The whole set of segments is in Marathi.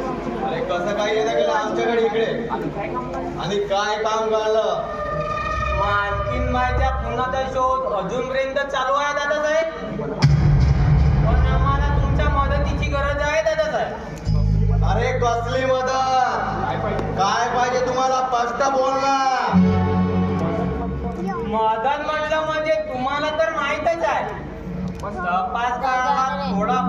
अरे कसं काय येणं गेलं आमच्याकडे इकडे? आणि काय काम काढलं आणखीन माझ्या पुन्हा शोध अजूनपर्यंत चालू आहे दादासाहेब? पण आम्हाला तुमच्या मदतीची गरज आहे दादासाहेब. अरे कसली मदत? काय पाहिजे तुम्हाला? स्पष्ट बोलला मदत म्हटलं म्हणजे तुम्हाला तर माहितच आहे. तपास करायला थोडा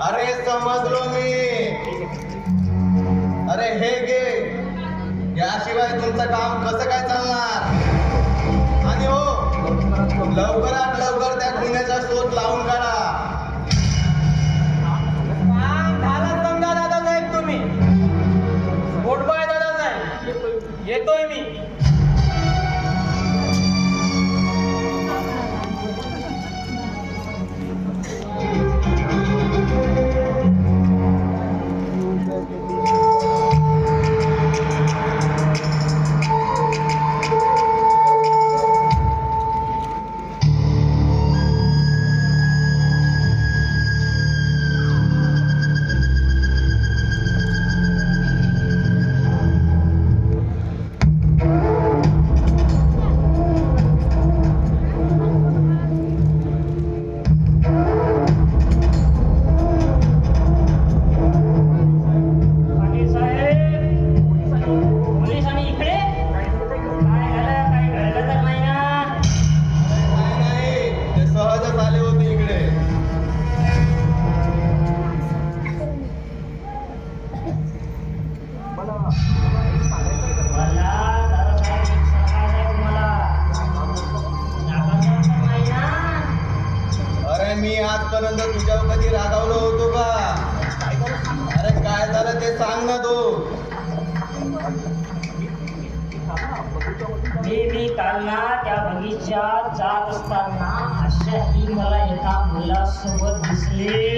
अरे समजलो मी. अरे हे घे. याशिवाय तुमचं काम कसं काय चालणार? आणि हो लवकरात लवकर त्या गुन्ह्याचा शोध लावून काढा. दादा साहेब तुम्ही. गुड बाय दादासाहेब. येतोय मी. someone who's lived.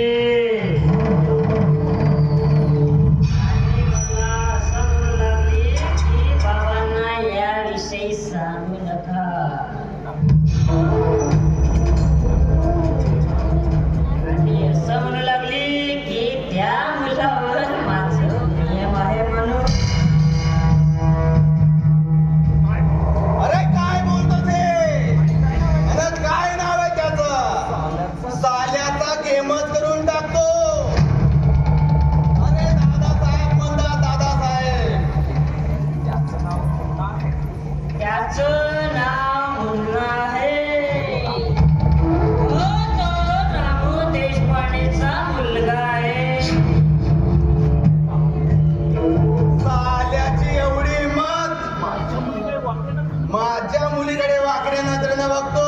घरच्या मुलीकडे वाकड्या नजरेनं बघतो.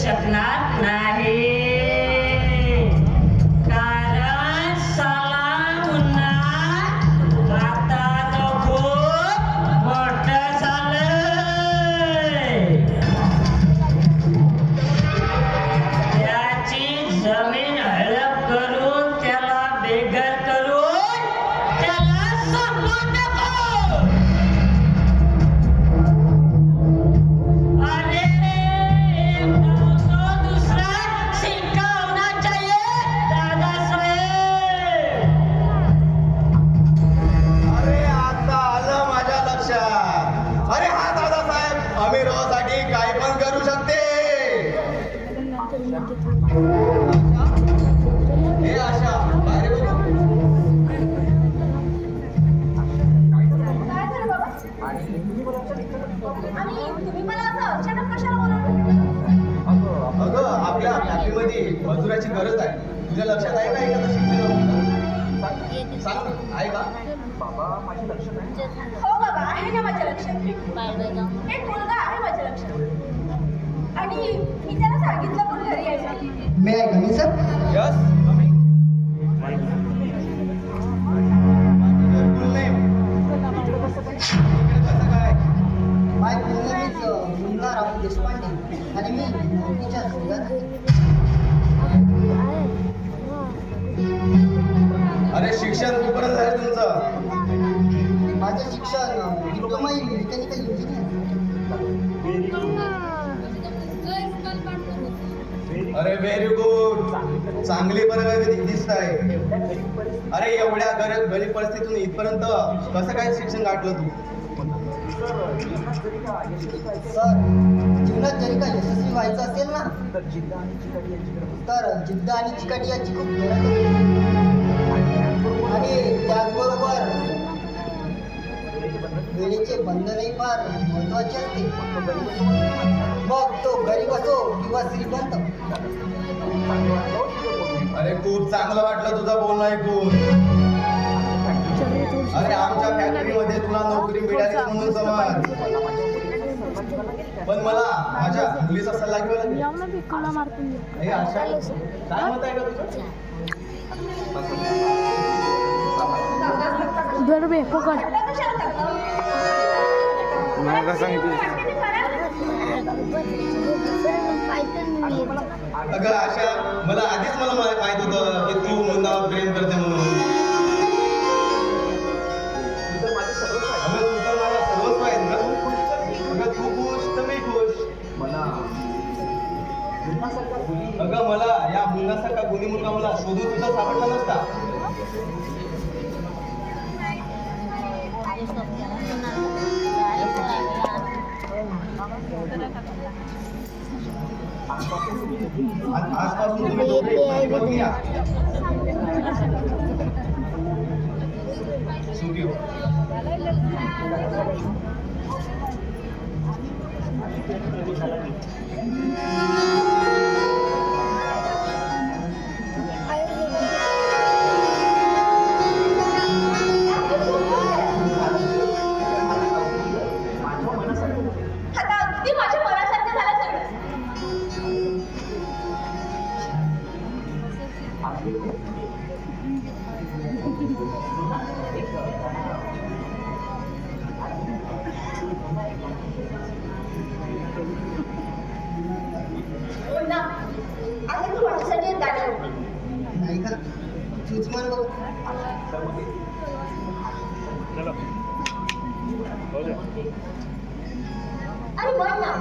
should not अगं आपल्या फॅक्टरीमध्ये मजुराची गरज आहे. तुझ्या लक्षात आहे का एखादं शिकलेलं? सांग आहे का? हो बाबा आहे ना माझ्या लक्षात. एक मुलगा आहे माझ्या लक्षात. आणि मी त्याला सांगितलं पण घरी यायचं may I come in sir yes कसं चांगली बरं दिसत आहे. अरे एवढ्या गरीब गरीब परिस्थितीतून इथपर्यंत कसं काय शिक्षण गाठलं तू? सर जीवनात जरी का यशस्वी व्हायचं असेल ना तर जिद्द आणि चिकाटी याची खूप गरज आणि त्याचबरोबर वेळेचे बंधनही फार महत्त्वाचे असते. मग तो गरीब असो किंवा श्रीमंत. अरे खूप चांगलं वाटलं तुझं बोलणं ऐकून. अरे आमच्या फॅक्टरीमध्ये तुला नोकरी मिळाली म्हणून समज. पण मला माझ्या मुलीचा सल्ला घ्यावा लागेल काय मत आहे का तुझं? बरं बे पकड मला कशाला करतो? अगं आशा मला आधीच मला माहीत होतं की तू मुन्नावर प्रेम करते म्हणून. अगं मला या मुलासारखा गुणी. मुलगा मला शोधून सुद्धा सापडला नसता. आजपासून तुम्ही दोघे प्रतिपत्नी या. सुखी हो. आता અંદર જૂથમાં લોકો ચલો અરે બોલ ના